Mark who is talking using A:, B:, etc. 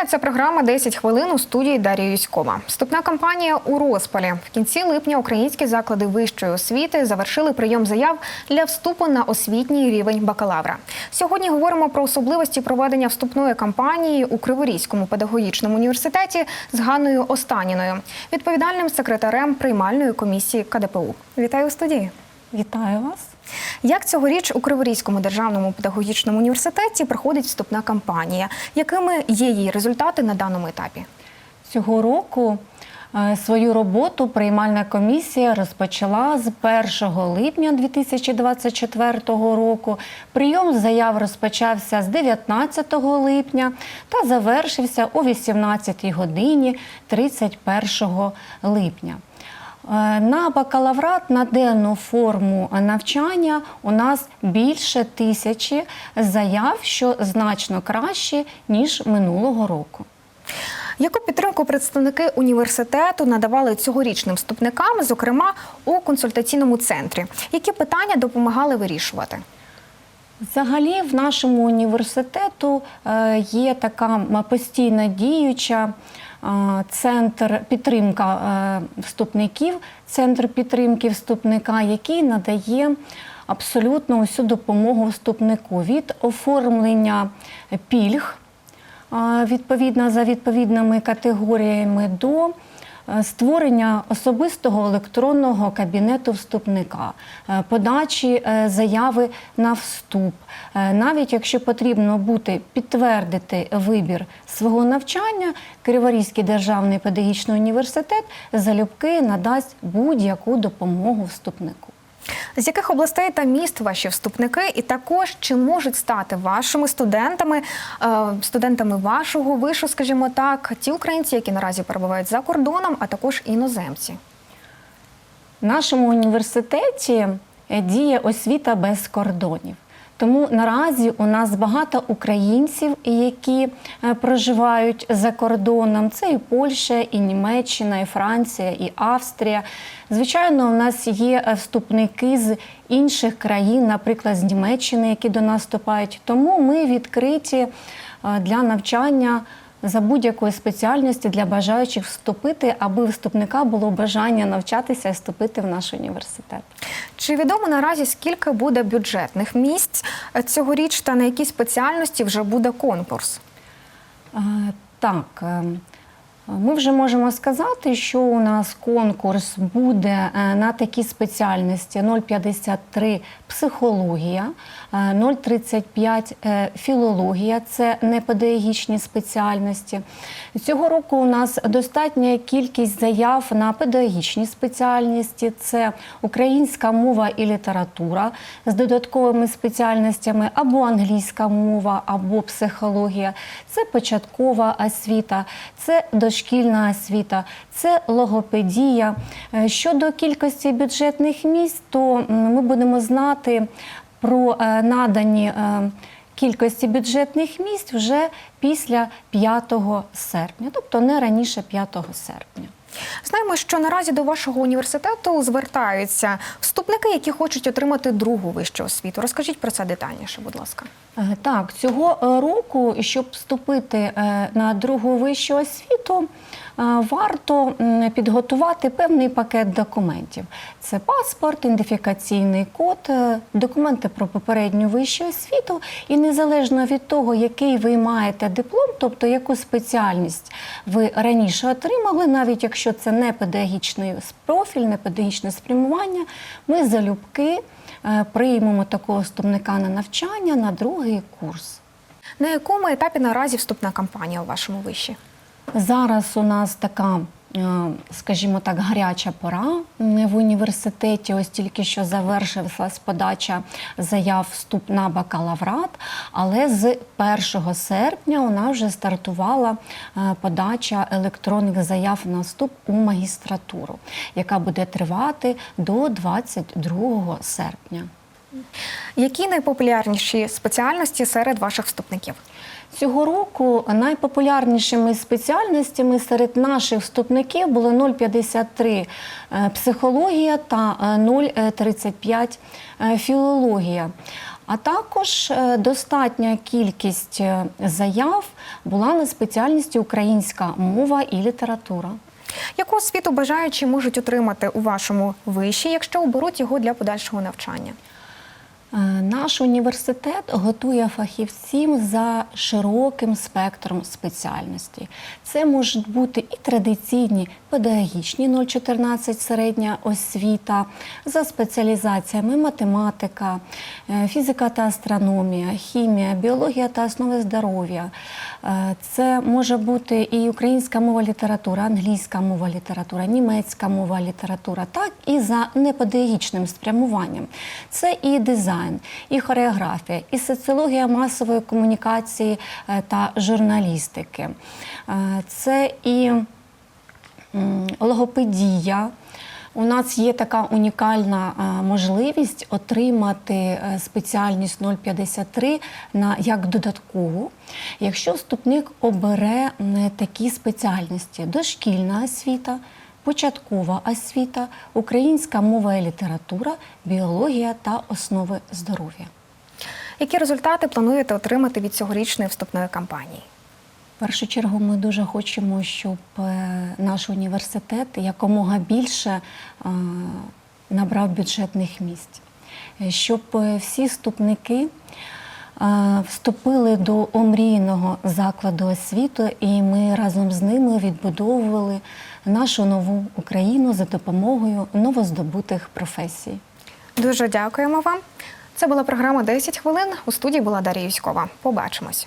A: Вітаю, це програма «10 хвилин у студії Дар'я Юськова. Вступна кампанія у розпалі. В кінці липня українські заклади вищої освіти завершили прийом заяв для вступу на освітній рівень бакалавра. Сьогодні говоримо про особливості проведення вступної кампанії у Криворізькому педагогічному університеті з Ганною Останіною, відповідальним секретарем приймальної комісії КДПУ. Вітаю у студії.
B: Вітаю вас.
A: Як цьогоріч у Криворізькому державному педагогічному університеті проходить вступна кампанія? Якими є її результати на даному етапі?
B: Цього року е, свою роботу приймальна комісія розпочала з 1 липня 2024 року. Прийом заяв розпочався з 19 липня та завершився о 18 годині 31 липня. Е, На бакалаврат на денну форму навчання у нас більше тисячі заяв, що значно краще ніж минулого року.
A: Яку підтримку представники університету надавали цьогорічним вступникам, зокрема у консультаційному центрі? Які питання допомагали вирішувати?
B: Взагалі, в нашому університету е, є така м, постійно діюча центр підтримка е, вступників, центр підтримки вступника, який надає абсолютно усю допомогу вступнику від оформлення пільг відповідно за відповідними категоріями до створення особистого електронного кабінету вступника, е, подачі е, заяви на вступ. Е, Навіть якщо потрібно бути підтвердити вибір свого навчання, Криворізький державний педагогічний університет залюбки надасть будь-яку допомогу вступнику.
A: З яких областей та міст ваші вступники, і також чи можуть стати вашими студентами, е, студентами вашого вишу, скажімо так, ті українці, які наразі перебувають за кордоном, а також іноземці?
B: В нашому університеті е, діє освіта без кордонів. Тому наразі у нас багато українців, які е, проживають за кордоном. Це і Польща, і Німеччина, і Франція, і Австрія. Звичайно, у нас є е, вступники з інших країн, наприклад, з Німеччини, які до нас вступають. Тому ми відкриті е, для навчання за будь-якої спеціальності для бажаючих вступити, аби вступника було бажання навчатися і вступити в наш університет.
A: Чи відомо наразі скільки буде бюджетних місць цьогоріч та на які спеціальності вже буде конкурс?
B: Е, Так, е, ми вже можемо сказати, що у нас конкурс буде е, на такі спеціальності 0,53 психологія, е, 0,35 е, філологія це непедагогічні спеціальності. Цього року у нас достатня кількість заяв на педагогічні спеціальності. Це українська мова і література з додатковими спеціальностями, або англійська мова, або психологія. Це початкова освіта, це дошкільна освіта, це логопедія. Е, Щодо кількості бюджетних місць, то ми будемо знати про е, надані. е, Кількості бюджетних місць вже після 5 серпня, тобто не раніше 5 серпня.
A: Знаємо, що наразі до вашого університету звертаються вступники, які хочуть отримати другу вищу освіту. Розкажіть про це детальніше, будь ласка.
B: Так, цього року, щоб вступити на другу вищу освіту, е, варто підготувати певний пакет документів. Це паспорт, ідентифікаційний код, е, документи про попередню вищу освіту. І незалежно від того, який ви маєте диплом, тобто яку спеціальність ви раніше отримали, навіть якщо це не педагогічний профіль, не педагогічне спрямування, ми залюбки е, приймемо такого вступника на навчання на другий курс.
A: На якому етапі наразі вступна кампанія у вашому виші?
B: Зараз у нас така, е, скажімо так, гаряча пора в університеті. Ось тільки що завершилась подача заяв вступ на бакалаврат, але з 1 серпня у нас вже стартувала е, подача електронних заяв на вступ у магістратуру, яка буде тривати до 22 серпня.
A: Які найпопулярніші спеціальності серед ваших вступників?
B: Цього року найпопулярнішими спеціальностями серед наших вступників було 0,53 е, психологія та е, 0,35 е, філологія. А також е, достатня кількість е, заяв була на спеціальності українська мова і література.
A: Яку освіту бажаючі можуть отримати у вашому виші, якщо оберуть його для подальшого навчання?
B: Е, Наш університет готує фахівців за широким спектром спеціальностей. Це можуть бути і традиційні педагогічні 0,14 середня освіта, за спеціалізаціями математика, е, фізика та астрономія, хімія, біологія та основи здоров'я. Е, Це може бути і українська мова література, англійська мова література, німецька мова література, так і за непедагогічним спрямуванням. Це і дизайн, і хореографія, і соціологія масової комунікації е, та журналістики. Е, Це і логопедія. У нас є така унікальна е, можливість отримати спеціальність 053 на як додаткову, якщо вступник обере такі спеціальності: дошкільна освіта, початкова освіта, українська мова і література, біологія та основи здоров'я.
A: Які результати плануєте отримати від цьогорічної вступної кампанії?
B: В першу чергу ми дуже хочемо, щоб е, наш університет якомога більше е, набрав бюджетних місць, Е, щоб всі вступники вступили до омрійного закладу освіти, і ми разом з ними відбудовували нашу нову Україну за допомогою новоздобутих професій.
A: Дуже дякуємо вам. Це була програма «10 хвилин. У студії була Дар'я Юськова. Побачимось.